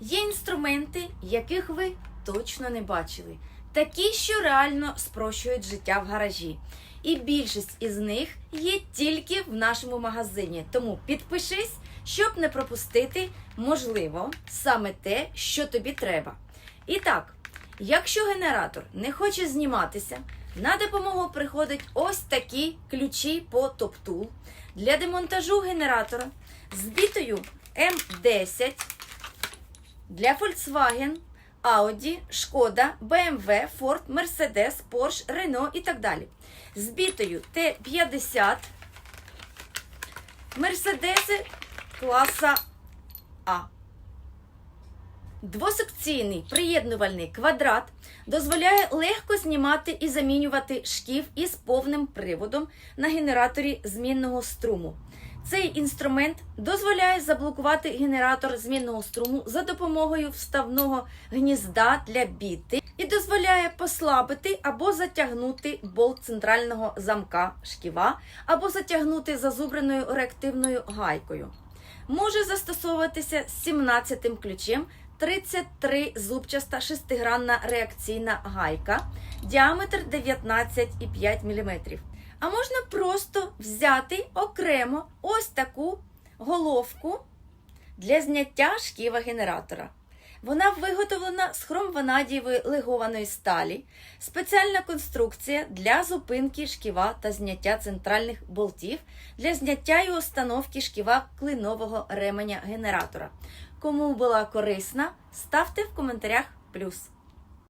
Є інструменти, яких ви точно не бачили, такі, що реально спрощують життя в гаражі. І більшість із них є тільки в нашому магазині. Тому підпишись, щоб не пропустити, можливо, саме те, що тобі треба. І так, якщо генератор не хоче зніматися, на допомогу приходять ось такі ключі по топтул для демонтажу генератора з бітою М10 для Volkswagen, Audi, Шкода, BMW, Ford, Mercedes, Porsche, Renault і так далі. З бітою Т50 Мерседеси класа А. Двосекційний приєднувальний квадрат дозволяє легко знімати і замінювати шків із повним приводом на генераторі змінного струму. Цей інструмент дозволяє заблокувати генератор змінного струму за допомогою вставного гнізда для біти і дозволяє послабити або затягнути болт центрального замка шківа, або затягнути зазубреною реактивною гайкою. Може застосовуватися з 17 ключем 33 зубчаста шестигранна реакційна гайка, діаметр 19,5 мм. А можна просто взяти окремо ось таку головку для зняття шківа генератора. Вона виготовлена з хромванадієвої легованої сталі, спеціальна конструкція для зупинки шківа та зняття центральних болтів для зняття і установки шківа клинового ременя генератора. Кому була корисна, ставте в коментарях плюс.